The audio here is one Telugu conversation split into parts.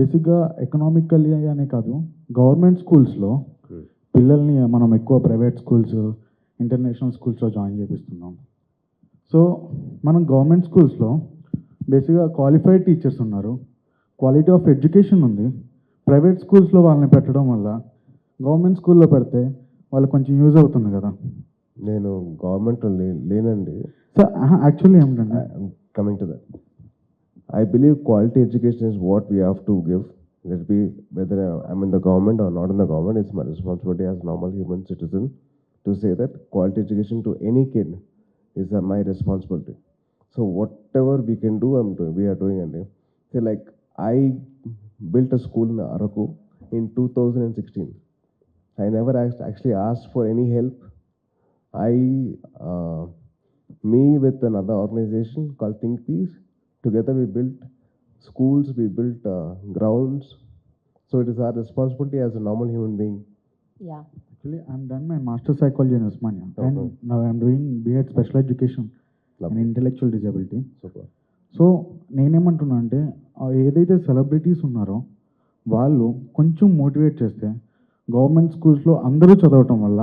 బేసిక్గా ఎకనామికల్లీ అనే కాదు గవర్నమెంట్ స్కూల్స్లో పిల్లల్ని మనం ఎక్కువ ప్రైవేట్ స్కూల్స్ ఇంటర్నేషనల్ స్కూల్స్లో జాయిన్ చేపిస్తున్నాం. సో మనం గవర్నమెంట్ స్కూల్స్లో బేసిక్గా క్వాలిఫైడ్ టీచర్స్ ఉన్నారు. క్వాలిటీ ఆఫ్ ఎడ్యుకేషన్ ఉంది. ప్రైవేట్ స్కూల్స్లో వాళ్ళని పెట్టడం వల్ల గవర్నమెంట్ స్కూల్లో పెడితే వాళ్ళకి కొంచెం యూజ్ అవుతుంది కదా. నేను గవర్నమెంట్ లేనండి. సో యాక్చువల్లీ ఏమిటంటే coming to that I believe quality education is what we have to give. Let be whether I'm in the government or not in the government, it's my responsibility as normal human citizen to say that quality education to any kid is uh, my responsibility. So whatever we can do, I'm doing. We are doing and uh, say like I built a school in Araku in 2016. I never actually asked for any help. I uh, me with another organization called Think Peace together we built schools, we built uh, grounds. So it is our responsibility as a normal human being. Yeah. Actually, I'm done my master psychology in Osmania, Okay. and now I'm doing B.Ed special education in Lovely. intellectual disability. Super. So నేనేమంటున్నా అంటే ఏదైతే సెలబ్రిటీస్ ఉన్నారో వాళ్ళు కొంచెం మోటివేట్ చేస్తే గవర్నమెంట్ స్కూల్స్లో అందరూ చదవటం వల్ల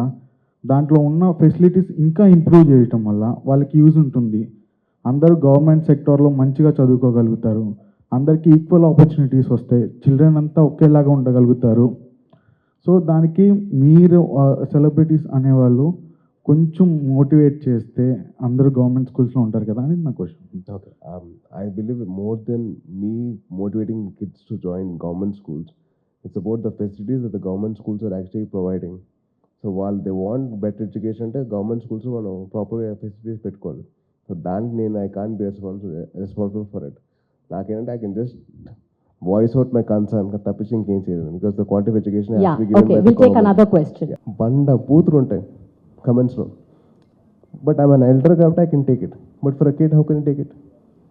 దాంట్లో ఉన్న ఫెసిలిటీస్ ఇంకా ఇంప్రూవ్ చేయటం వల్ల వాళ్ళకి యూజ్ ఉంటుంది అందరూ గవర్నమెంట్ సెక్టార్లో మంచిగా చదువుకోగలుగుతారు. అందరికీ ఈక్వల్ ఆపర్చునిటీస్ వస్తాయి. చిల్డ్రన్ అంతా ఒకేలాగా ఉండగలుగుతారు. సో దానికి మీరు సెలబ్రిటీస్ అనేవాళ్ళు కొంచెం మోటివేట్ చేస్తే అందరూ గవర్నమెంట్ స్కూల్స్లో ఉంటారు కదా అనేది నా question. Okay. Um, I believe more than me motivating kids to join government schools, it's about the facilities that the government schools so వాళ్ళు దే వాంట్ బెటర్ ఎడ్యుకేషన్ అంటే గవర్నమెంట్ స్కూల్స్ మనం ప్రాపర్గా ఫెసిలిటీస్ పెట్టుకోవాలి. సో దానికి నేను I can be responsible responsible for it నాకేంటంటే I can just voice out my concern తప్పించి ఇంకేం చేయలేదు because the quality of education Yeah. Okay. We'll take another question. బండ బూతులు ఉంటాయి కమెంట్స్లో బట్ ఐ అన్ ఎల్డర్ కాబట్టి I can take it but for a kid how can take it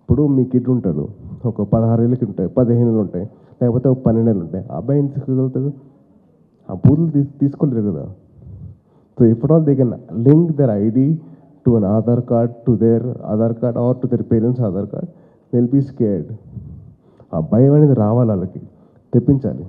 ఇప్పుడు మీ కిడ్ ఉంటాడు. ఒక పదహారు ఏళ్ళకి ఉంటాయి పదిహేను ఏళ్ళు ఉంటాయి లేకపోతే ఒక పన్నెండు ఏళ్ళు ఉంటాయి. ఆ అబ్బాయి ఏం తీసుకోగలుగుతాడు ఆ బూతులు తీసుకోలేరు కదా. So if all they can link their ID to an Aadhaar card to their Aadhaar card or to their parents Aadhaar card will be scared ఆ భయం అనేది రావాలి వాళ్ళకి. తెప్పించాలి.